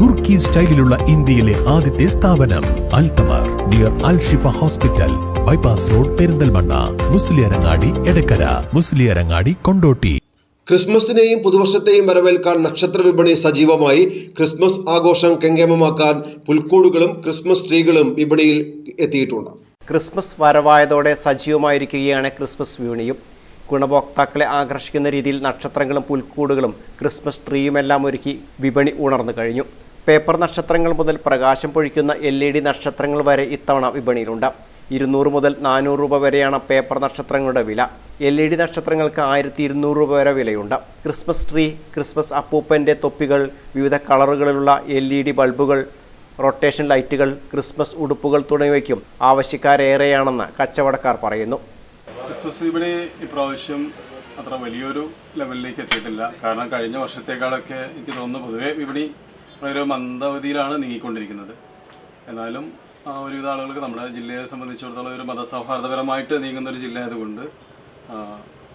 തുർക്കി സ്റ്റൈലിലുള്ള ഇന്ത്യയിലെ ആദ്യത്തെ സ്ഥാപനം അൽതമർ dear Al Shifa hospital bypass road Perinthalmanna. Musliyarangadi Edakkara. Musliyarangadi Kondotty. ക്രിസ്മസിനെയും പുതുവർഷത്തെയും വരവേൽക്കാൻ നക്ഷത്ര വിപണി സജീവമായി. ക്രിസ്മസ് ആഘോഷം കെങ്കേമമാക്കാൻ പുൽക്കൂടുകളും ക്രിസ്മസ് ട്രീകളും വിപണിയിൽ എത്തിയിട്ടുണ്ട്. Christmas വരവായതോടെ സജീവമായിരിക്കുകയാണ് Christmas വിപണിയും. ഗുണഭോക്താക്കളെ ആകർഷിക്കുന്ന രീതിയിൽ നക്ഷത്രങ്ങളും പുൽക്കൂടുകളും ക്രിസ്മസ് ട്രീയുമെല്ലാം ഒരുക്കി വിപണി ഉണർന്നു കഴിഞ്ഞു. പേപ്പർ നക്ഷത്രങ്ങൾ മുതൽ പ്രകാശം പൊഴിക്കുന്ന എൽ ഇ ഡി നക്ഷത്രങ്ങൾ വരെ ഇത്തവണ വിപണിയിലുണ്ട്. ഇരുന്നൂറ് മുതൽ നാനൂറ് രൂപ വരെയാണ് പേപ്പർ നക്ഷത്രങ്ങളുടെ വില. എൽ ഇ ഡി നക്ഷത്രങ്ങൾക്ക് ആയിരത്തി ഇരുന്നൂറ് രൂപ വരെ വിലയുണ്ട്. ക്രിസ്മസ് ട്രീ ക്രിസ്മസ് അപ്പൂപ്പന്റെ തൊപ്പികൾ വിവിധ കളറുകളിലുള്ള എൽ ഇ ഡി ബൾബുകൾ റൊട്ടേഷൻ ലൈറ്റുകൾ ക്രിസ്മസ് ഉടുപ്പുകൾ തുടങ്ങിയവയ്ക്കും ആവശ്യക്കാരേറെയാണെന്ന് കച്ചവടക്കാർ പറയുന്നു. ക്രിസ്മസ് വിപണി ഇപ്രാവശ്യം അത്ര വലിയൊരു ലെവലിലേക്ക് എത്തിയിട്ടില്ല. കാരണം കഴിഞ്ഞ വർഷത്തേക്കാളൊക്കെ എനിക്ക് തോന്നുന്നു പൊതുവേ വിപണി വളരെ മന്ദഗതിയിലാണ് നീങ്ങിക്കൊണ്ടിരിക്കുന്നത്. എന്നാലും ആ, ഒരുവിധ ആളുകൾക്ക് നമ്മുടെ ജില്ലയെ സംബന്ധിച്ചിടത്തോളം ഒരു മതസൗഹാർദ്ദപരമായിട്ട് നീങ്ങുന്ന ഒരു ജില്ല ആയതുകൊണ്ട്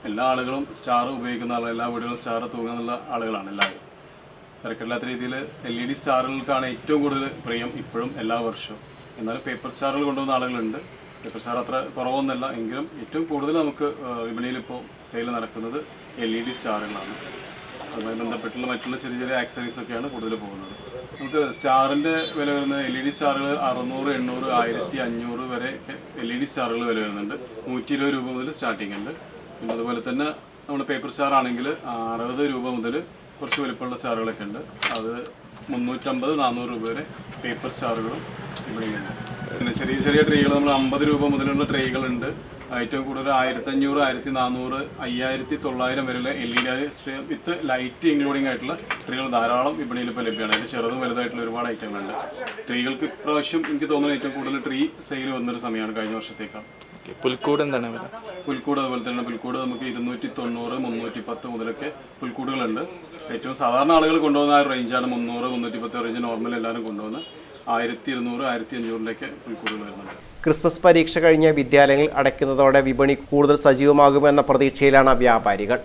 എല്ലാ ആളുകളും സ്റ്റാർ ഉപയോഗിക്കുന്ന ആളുകൾ എല്ലാ വീടുകളും സ്റ്റാർ തൂങ്ങുന്നുള്ള ആളുകളാണ് എല്ലാവരും. തിരക്കില്ലാത്ത രീതിയിൽ എൽ ഇ ഡി സ്റ്റാറുകൾക്കാണ് ഏറ്റവും കൂടുതൽ പ്രിയം ഇപ്പോഴും എല്ലാ വർഷവും. എന്നാലും പേപ്പർ സ്റ്റാറുകൾ കൊണ്ടുവന്ന ആളുകളുണ്ട്. സ്റ്റാർ അത്ര കുറവൊന്നുമല്ല എങ്കിലും ഏറ്റവും കൂടുതൽ നമുക്ക് വിപണിയിലിപ്പോൾ ഇപ്പോൾ സെയിൽ നടക്കുന്നത് എൽ ഇ ഡി സ്റ്റാറുകളാണ്. അതുമായി ബന്ധപ്പെട്ടുള്ള മറ്റുള്ള ചെറിയ ചെറിയ ആക്സറീസ് ഒക്കെയാണ് കൂടുതൽ പോകുന്നത്. നമുക്ക് സ്റ്റാറിന്റെ വില വരുന്നത് എൽ ഇ ഡി സ്റ്റാറുകൾ അറുന്നൂറ് എണ്ണൂറ് ആയിരത്തി അഞ്ഞൂറ് വരെ എൽ ഇ ഡി സ്റ്റാറുകൾ വില വരുന്നുണ്ട്. നൂറ്റി ഇരുപത് രൂപ മുതൽ സ്റ്റാർട്ടിംഗ് ഉണ്ട്. പിന്നെ അതുപോലെ തന്നെ നമ്മൾ പേപ്പർ സ്റ്റാർ ആണെങ്കിൽ അറുപത് രൂപ മുതൽ കുറച്ച് വലിപ്പമുള്ള സ്റ്റാറുകളൊക്കെ ഉണ്ട്. അത് മുന്നൂറ്റമ്പത് നാനൂറ് രൂപ വരെ പേപ്പർ സ്റ്റാറുകളും ഇവിടെയുണ്ട് പിന്നെ ചെറിയ ചെറിയ ട്രീകൾ നമ്മൾ അമ്പത് രൂപ മുതലുള്ള ട്രീകളുണ്ട്. ഏറ്റവും കൂടുതൽ ആയിരത്തി അഞ്ഞൂറ് ആയിരത്തി നാനൂറ് അയ്യായിരത്തി തൊള്ളായിരം വരെയുള്ള L E D with light including ആയിട്ടുള്ള ട്രീകൾ ധാരാളം വിപണിയിൽ ഇപ്പോൾ ലഭ്യമാണ്. അതിൽ ചെറുതും വലുതായിട്ടുള്ള ഒരുപാട് ഐറ്റങ്ങളുണ്ട് ട്രീകൾക്ക് ഇപ്രാവശ്യം എനിക്ക് തോന്നുന്നു ഏറ്റവും കൂടുതൽ ട്രീ സെയിൽ വന്നൊരു സമയമാണ് കഴിഞ്ഞ വർഷത്തേക്കാൾ. പുൽക്കൂട് എന്താണ് പുൽക്കൂട് അതുപോലെ തന്നെ പുൽക്കൂട് നമുക്ക് ഇരുന്നൂറ്റി തൊണ്ണൂറ് മുന്നൂറ്റി പത്ത് മുതലൊക്കെ പുൽക്കൂടുകളുണ്ട്. ഏറ്റവും സാധാരണ ആളുകൾ കൊണ്ടുപോകുന്ന ആ റേഞ്ചാണ് മുന്നൂറ് മുന്നൂറ്റി പത്ത് റേഞ്ച് നോർമൽ എല്ലാവരും കൊണ്ടുപോകുന്നത് ആയിരത്തി ഇരുന്നൂറ് ആയിരത്തി അഞ്ഞൂറിലേക്ക് പുൽക്കൂടുകൾ വരുന്നുണ്ട്. ക്രിസ്മസ് പരീക്ഷ കഴിഞ്ഞ വിദ്യാലയങ്ങൾ അടയ്ക്കുന്നതോടെ വിപണി കൂടുതൽ സജീവമാകുമെന്ന പ്രതീക്ഷയിലാണ് വ്യാപാരികൾ.